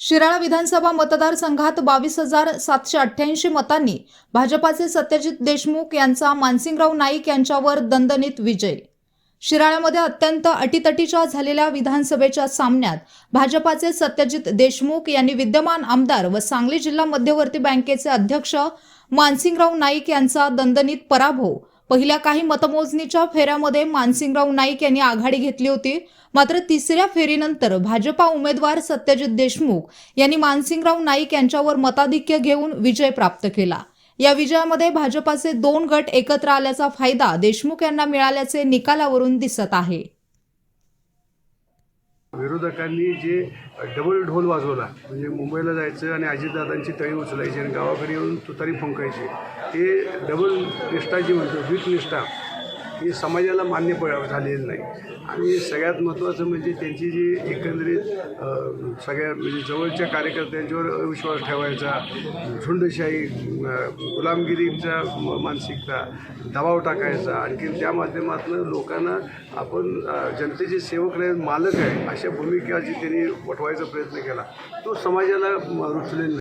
शिराळा विधानसभा मतदारसंघात बावीस हजार सातशे अठ्ठ्याऐंशी मतांनी भाजपाचे सत्यजित देशमुख यांचा मानसिंगराव नाईक यांच्यावर दणदणीत विजय. शिराळ्यामध्ये अत्यंत अटीतटीच्या झालेल्या विधानसभेच्या सामन्यात भाजपाचे सत्यजित देशमुख यांनी विद्यमान आमदार व सांगली जिल्हा मध्यवर्ती बँकेचे अध्यक्ष मानसिंगराव नाईक यांचा दणदणीत पराभव पहिल्या काही मतमोजणीच्या फेऱ्यामध्ये मानसिंगराव नाईक यांनी आघाडी घेतली होती. मात्र तिसऱ्या फेरीनंतर भाजपा उमेदवार सत्यजित देशमुख यांनी मानसिंगराव नाईक यांच्यावर मताधिक्य घेऊन विजय प्राप्त केला. या विजयामध्ये भाजपाचे दोन गट एकत्र आल्याचा फायदा देशमुख यांना मिळाल्याचे निकालावरून दिसत आहे. विरोधकांनी जे डबल ढोल वाजवला म्हणजे मुंबईला जायचं आणि अजितदादांची तळी उचलायची आणि गावाकडे येऊन तुतारी फुंकायची ते डबल निष्ठा जी म्हणतो द्वित निष्ठा ही समाजाला मान्य प झालेली नाही. आणि सगळ्यात महत्त्वाचं म्हणजे त्यांची जी एकंदरीत सगळ्या म्हणजे जवळच्या कार्यकर्त्यांच्यावर अविश्वास ठेवायचा झुंडशाही गुलामगिरीचा मानसिकता दबाव टाकायचा आणखी त्या माध्यमातून लोकांना आपण जनतेचे सेवक नाही मालक आहे अशा भूमिका जी त्यांनी वठवायचा प्रयत्न केला. तो समाजाला रुचलेला नाही.